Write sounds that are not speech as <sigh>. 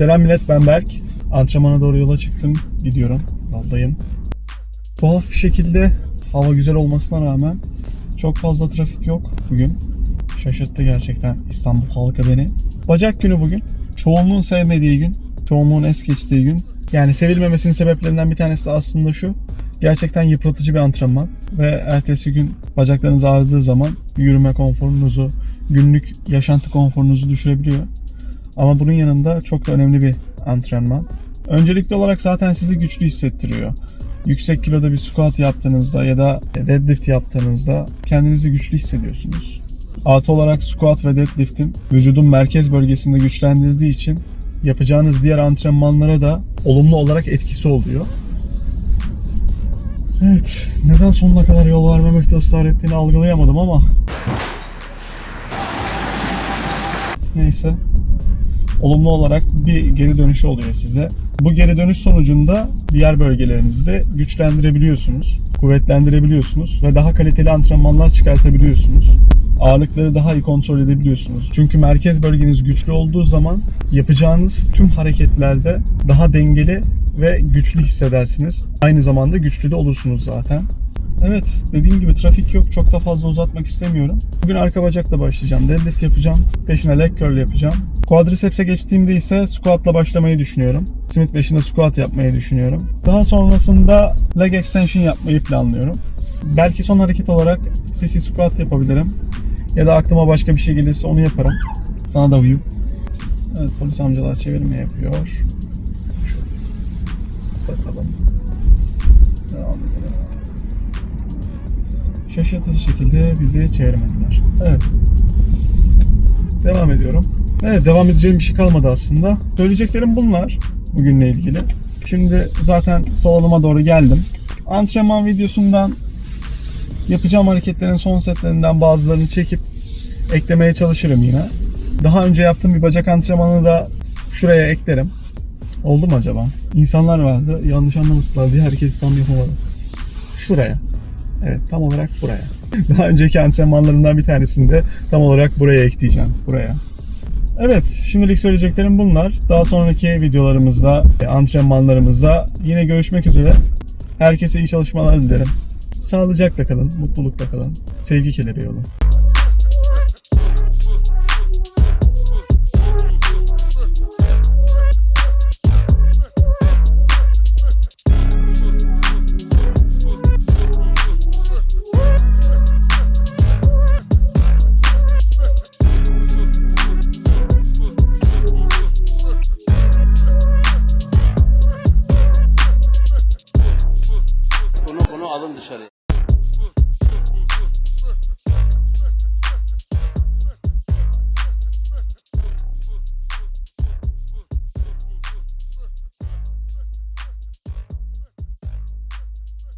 Selam millet ben Berk. Antrenmana doğru yola çıktım. Gidiyorum. Yoldayım. Tuhaf bir şekilde hava güzel olmasına rağmen çok fazla trafik yok bugün. Şaşırttı gerçekten İstanbul halkı beni. Bacak günü bugün. Çoğunluğun sevmediği gün. Çoğunluğun es geçtiği gün. Yani sevilmemesinin sebeplerinden bir tanesi de aslında şu. Gerçekten yıpratıcı bir antrenman. Ve ertesi gün bacaklarınız ağrıdığı zaman yürüme konforunuzu, günlük yaşantı konforunuzu düşürebiliyor. Ama bunun yanında çok da önemli bir antrenman. Öncelikli olarak zaten sizi güçlü hissettiriyor. Yüksek kiloda bir squat yaptığınızda ya da deadlift yaptığınızda kendinizi güçlü hissediyorsunuz. Artı olarak squat ve deadlift'in vücudun merkez bölgesinde güçlendirdiği için yapacağınız diğer antrenmanlara da olumlu olarak etkisi oluyor. Evet, neden sonuna kadar yol vermemekte ısrar ettiğini algılayamadım ama neyse olumlu olarak bir geri dönüşü oluyor size. Bu geri dönüş sonucunda diğer bölgelerinizde güçlendirebiliyorsunuz, kuvvetlendirebiliyorsunuz ve daha kaliteli antrenmanlar çıkartabiliyorsunuz. Ağırlıkları daha iyi kontrol edebiliyorsunuz. Çünkü merkez bölgeniz güçlü olduğu zaman yapacağınız tüm hareketlerde daha dengeli ve güçlü hissedersiniz. Aynı zamanda güçlü de olursunuz zaten. Evet dediğim gibi trafik yok. Çok da fazla uzatmak istemiyorum. Bugün arka bacakla başlayacağım. Deadlift yapacağım. Peşine leg curl yapacağım. Quadriceps'e geçtiğimde ise squat'la başlamayı düşünüyorum. Smith peşinde squat yapmayı düşünüyorum. Daha sonrasında leg extension yapmayı planlıyorum. Belki son hareket olarak CC squat yapabilirim. Ya da aklıma başka bir şey gelirse onu yaparım. Sana da uyup. Evet polis amcalar çevirme yapıyor. Şöyle bakalım. Devam edelim. Şaşırtıcı şekilde bizi çevirmediler. Evet. Devam ediyorum. Evet devam edeceğim bir şey kalmadı aslında. Söyleyeceklerim bunlar bugünle ilgili. Şimdi zaten salonuma doğru geldim. Antrenman videosundan yapacağım hareketlerin son setlerinden bazılarını çekip eklemeye çalışırım yine. Daha önce yaptığım bir bacak antrenmanını da şuraya eklerim. Oldu mu acaba? İnsanlar vardı yanlış anlamışlar diye hareketi tam yapamadım. Şuraya. Evet tam olarak buraya. <laughs> Daha önceki antrenmanlarımdan bir tanesinde tam olarak buraya ekleyeceğim. Buraya. Evet şimdilik söyleyeceklerim bunlar. Daha sonraki videolarımızda, antrenmanlarımızda yine görüşmek üzere. Herkese iyi çalışmalar dilerim. Sağlıcakla kalın, mutlulukla kalın. Sevgi keleri yolu. alalım dışarıya.